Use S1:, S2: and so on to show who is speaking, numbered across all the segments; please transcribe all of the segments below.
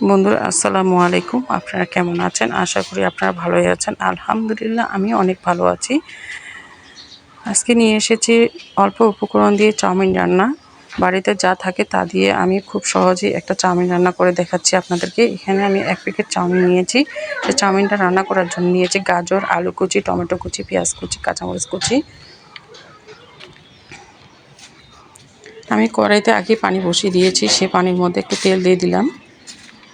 S1: বন্ধুরা, আসসালামু আলাইকুম। আপনারা কেমন আছেন? আশা করি আপনারা ভালোই আছেন। আলহামদুলিল্লাহ আমি অনেক ভালো আছি। আজকে নিয়ে এসেছি অল্প উপকরণ দিয়ে চাউমিন রান্না। বাড়িতে যা থাকে তা দিয়ে আমি খুব সহজেই একটা চাউমিন রান্না করে দেখাচ্ছি আপনাদেরকে। এখানে আমি এক প্যাকেট চাউমিন নিয়েছি। সেই চাউমিনটা রান্না করার জন্য নিয়েছি গাজর, আলু কুচি, টমেটো কুচি, পেঁয়াজ কুচি, কাঁচামরিচ কুচি। আমি কড়াইতে আগে পানি বসিয়ে দিয়েছি। সে পানির মধ্যে একটু তেল দিয়ে দিলাম।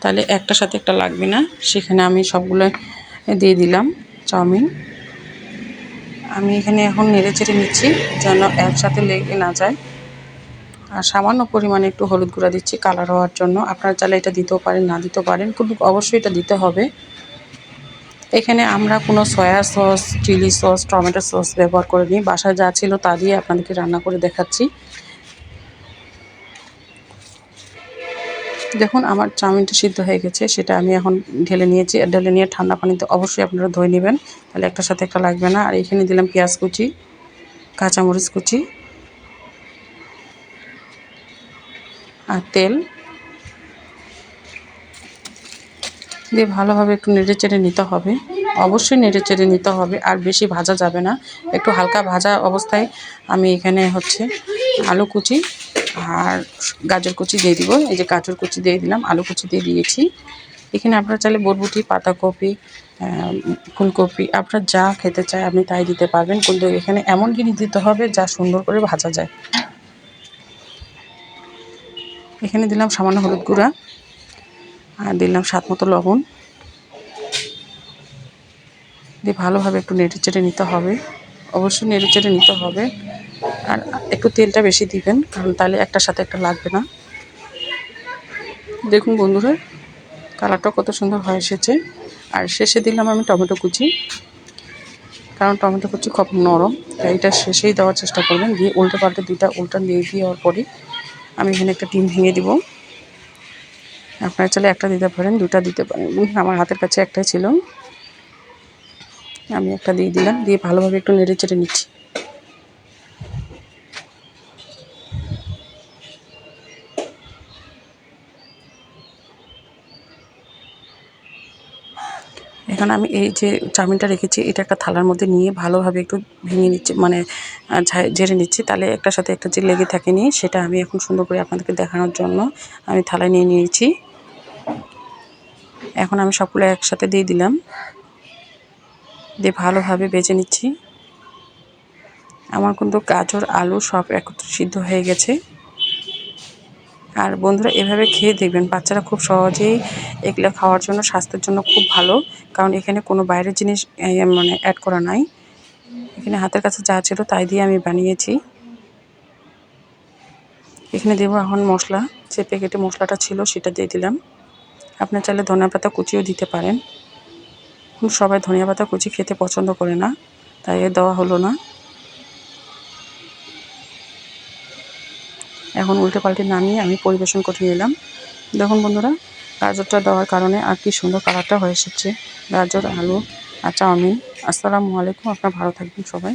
S1: তাহলে একটার সাথে একটা লাগবে না। সেখানে আমি সবগুলো দিয়ে দিলাম চাউমিন। আমি এখানে এখন নেড়ে চেড়ে নিচ্ছি যেন একসাথে লেগে না যায়। আর সামান্য পরিমাণে একটু হলুদ গুঁড়া দিচ্ছি কালার হওয়ার জন্য। আপনারা চাইলে এটা দিতেও পারেন, না দিতেও পারেন, কিন্তু অবশ্যই এটা দিতে হবে। এখানে আমরা কোনো soya sauce, chilli sauce, tomato sauce ব্যবহার করে নিই বাসায় যা ছিল তা দিয়ে আপনাদেরকে রান্না করে দেখাচ্ছি। দেখুন আমার চাউমিনটা সিদ্ধ হয়ে গেছে, সেটা আমি এখন ঢেলে নিয়েছি। ঢেলে নিয়ে ঠান্ডা পানিতে অবশ্যই আপনারা ধুয়ে নেবেন। তাহলে একটার সাথে একটা লাগবে না। আর এখানে দিলাম পেঁয়াজ কুচি, কাঁচামরিচ কুচি আর তেল। দিয়ে ভালোভাবে একটু নেড়ে চেড়ে নিতে হবে। অবশ্যই নেড়ে চেড়ে নিতে হবে, আর বেশি ভাজা যাবে না। একটু হালকা ভাজা অবস্থায় আমি এখানে হচ্ছে আলু কুচি আর গাজর কুচি দিয়ে দিব। এই যে গাজর কুচি দিয়ে দিলাম, আলু কুচি দিয়ে দিয়েছি। এখানে আপনারা চাইলে বরবটি, পাতাকপি ফুলকপি, আপনার যা খেতে চায় আপনি তাই দিতে পারবেন। কিন্তু এখানে এমন জিনিস দিতে হবে যা সুন্দর করে ভাজা যায়। এখানে দিলাম সামান্য হলুদ গুঁড়া আর দিলাম স্বাদ মতো লবণ। দিয়ে ভালোভাবে একটু নেড়ে চেড়ে নিতে হবে। অবশ্যই নেড়ে চেড়ে নিতে হবে। আর একটু তেলটা বেশি দিবেন, কারণ তাহলে একটার সাথে একটা লাগবে না। দেখুন বন্ধুরা কালারটা কত সুন্দর হয়ে এসেছে। আর শেষে দিলাম আমি টমেটো কুচি, কারণ টমেটো কুচি খুব নরম, তাই এটা শেষেই দেওয়ার চেষ্টা করবেন। দিয়ে উল্টে পাল্টে দুইটা উল্টা দিয়ে দেওয়ার পরে আমি এখানে একটা ডিম ভেঙে দিব। আপনারা চলে একটা দিতে পারেন দুটা দিতে পারেন। আমার হাতের কাছে একটাই ছিল। আমি একটা দিয়ে দিলাম, দিয়ে ভালোভাবে একটু নেড়ে চেড়ে নিচ্ছি। এখানে আমি এই যে চাউমিনটা রেখেছি, এটা একটা থালার মধ্যে নিয়ে ভালোভাবে একটু ভেঙে নিচ্ছি মানে ঝেড়ে নিচ্ছি। তাহলে একটার সাথে একটা যে লেগে থাকেনি সেটা আমি এখন সুন্দর করে আপনাদেরকে দেখানোর জন্য আমি থালায় নিয়ে নিয়েছি। এখন আমি সবগুলো একসাথে দিয়ে দিলাম। দিয়ে ভালোভাবে বেজে নিচ্ছি। আমার কিন্তু গাজর, আলু সব একত্র সিদ্ধ হয়ে গেছে। আর বন্ধুরা, এভাবে খেয়ে দেখবেন, বাচ্চারা খুব সহজেই এগুলো খাওয়ার জন্য, স্বাস্থ্যের জন্য খুব ভালো। কারণ এখানে কোনো বাইরের জিনিস মানে অ্যাড করা নাই। এখানে হাতের কাছে যা ছিল তাই দিয়ে আমি বানিয়েছি। এখানে দেবো এখন মশলা। যে প্যাকেটে মশলাটা ছিল সেটা দিয়ে দিলাম। আপনার চাইলে ধনিয়া পাতা কুচিও দিতে পারেন। সবাই ধনিয়া পাতা কুচি খেতে পছন্দ করে না, তাই দেওয়া হলো না। এখন উল্টে পাল্টে নামিয়ে আমি পরিবেশন করে নিলাম দেখুন বন্ধুরা, গাজরটা দেওয়ার কারণে আর কি সুন্দর কালারটা হয়ে এসেছে। গাজর, আলু আর চাউমিন। আসসালামু আলাইকুম, আপনার ভালো থাকবেন সবাই।